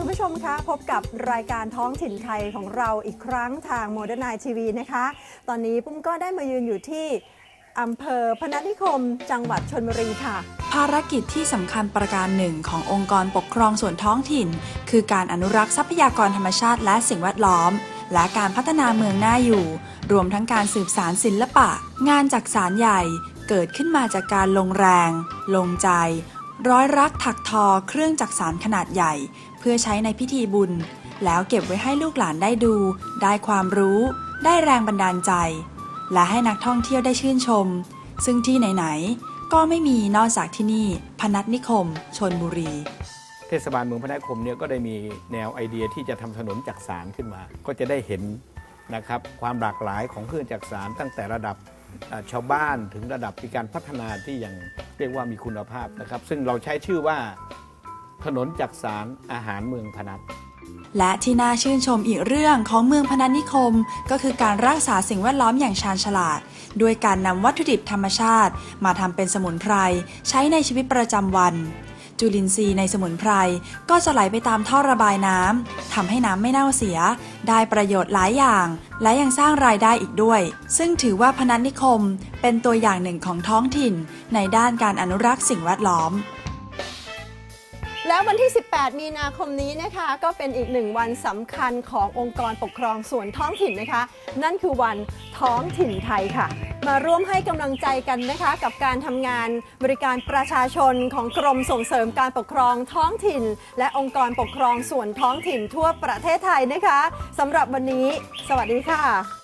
คุณผู้ชมคะพบกับรายการท้องถิ่นไทยของเราอีกครั้งทางโมเดิร์นไนทีวีนะคะ ตอนนี้ปุ้มก็ได้มายืนอยู่ที่อำเภอพนัสนิคม จังหวัดชนบุรีค่ะ ภารกิจที่สำคัญประการหนึ่งขององค์กรปกครองส่วนท้องถิ่น คือการอนุรักษ์ทรัพยากรธรรมชาติและสิ่งแวดล้อม และการพัฒนาเมืองน่าอยู่ รวมทั้งการสืบสารศิลปะ งานจักสารใหญ่เกิดขึ้นมาจากการลงแรง ลงใจ ร้อยรักถักทอเครื่องจักสารขนาดใหญ่ พื่อใช้ในพิธีบุญ แล้วเก็บไว้ให้ลูกหลานได้ดู ได้ความรู้ ได้แรงบันดาลใจ และให้นักท่องเที่ยวได้ชื่นชม ซึ่งที่ไหนๆก็ไม่มีนอกจากที่นี่ พนัสนิคมชนบุรี เทศบาลเมืองพนัสนิคมเนี่ยก็ได้มีแนวไอเดียที่จะทำถนนจักสารขึ้นมา ก็จะได้เห็นนะครับความหลากหลายของเครื่องจักสารตั้งแต่ระดับชาวบ้านถึงระดับมีการพัฒนาที่ยังเรียกว่ามีคุณภาพนะครับ ซึ่งเราใช้ชื่อว่า ถนนจักสารอาหารเมืองพนัสและที่น่าชื่นชมอีกเรื่องของเมืองพนัสนิคม ก็คือการรักษาสิ่งแวดล้อมอย่างชาญฉลาด ด้วยการนำวัตถุดิบธรรมชาติ มาทำเป็นสมุนไพร ใช้ในชีวิตประจำวัน จุลินทรีย์ในสมุนไพร ก็จะไหลไปตามท่อระบายน้ำทำให้น้ำไม่เน่าเสีย ได้ประโยชน์หลายอย่าง และยังสร้างรายได้อีกด้วย ซึ่งถือว่าพนัสนิคม เป็นตัวอย่างหนึ่งของท้องถิ่น ในด้านการอนุรักษ์สิ่งแวดล้อม แล้ววันที่ 18 มีนาคมนี้นะคะ ก็เป็นอีกหนึ่งวันสำคัญขององค์กรปกครองส่วนท้องถิ่นนะคะ นั่นคือวันท้องถิ่นไทยค่ะ มาร่วมให้กำลังใจกันนะคะ กับการทำงานบริการประชาชนของกรมส่งเสริมการปกครองท้องถิ่น และองค์กรปกครองส่วนท้องถิ่นทั่วประเทศไทยนะคะสำหรับวันนี้ สวัสดีค่ะ